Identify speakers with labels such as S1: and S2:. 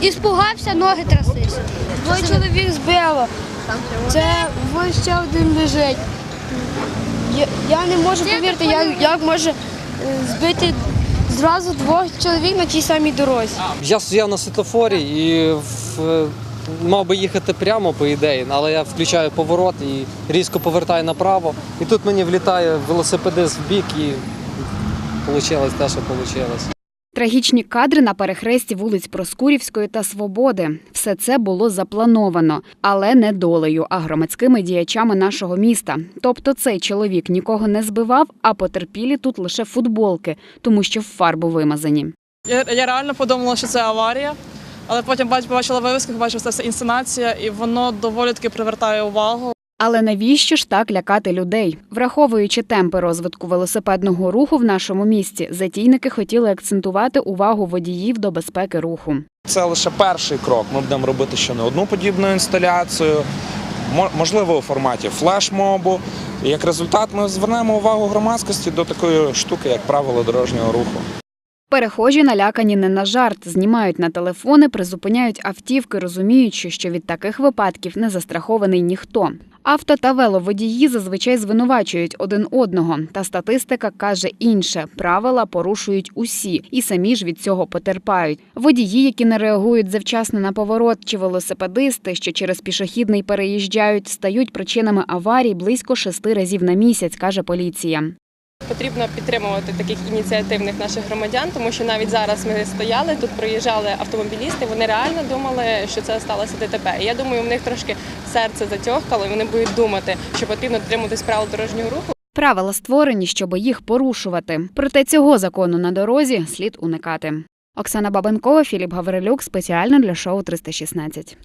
S1: І спугався, ноги тряслися.
S2: Двоє чоловік збило. Це ось ще один лежить. Я, я не можу повірити, як, як може е, збити зразу двох чоловік на тій самій дорозі.
S3: Я стояв на світлофорі і в, мав би їхати прямо, по ідеї, але я включаю поворот і різко повертаю направо. І тут мені влітає велосипедист в бік і вийшло те, що вийшло.
S4: Трагічні кадри на перехресті вулиць Проскурівської та Свободи. Все це було заплановано, але не долею, а громадськими діячами нашого міста. Тобто цей чоловік нікого не збивав, а потерпілі тут лише футболки, тому що в фарбу вимазані.
S5: Я, я реально подумала, що це аварія, але потім бач- побачила вивіски, побачила, що це інсценація, і воно доволі таки привертає увагу.
S4: Але навіщо ж так лякати людей? Враховуючи темпи розвитку велосипедного руху в нашому місті, затійники хотіли акцентувати увагу водіїв до безпеки руху.
S6: Це лише перший крок. Ми будемо робити ще не одну подібну інсталяцію, можливо, у форматі флешмобу. І як результат, ми звернемо увагу громадськості до такої штуки, як правило дорожнього руху.
S4: Перехожі налякані не на жарт, знімають на телефони, призупиняють автівки, розуміючи, що від таких випадків не застрахований ніхто. Авто та веловодії зазвичай звинувачують один одного. Та статистика каже інше: правила порушують усі і самі ж від цього потерпають. Водії, які не реагують завчасно на поворот, чи велосипедисти, що через пішохідний переїжджають, стають причинами аварій близько шести разів на місяць, каже поліція.
S7: Потрібно підтримувати таких ініціативних наших громадян, тому що навіть зараз ми стояли тут, проїжджали автомобілісти. Вони реально думали, що це сталося ДТП. І я думаю, в них трошки серце затьохкало, і вони будуть думати, що потрібно дотримуватись правил дорожнього руху.
S4: Правила створені, щоб їх порушувати. Проте цього закону на дорозі слід уникати. Оксана Бабенкова, Філіп Гаврилюк спеціально для шоу 316.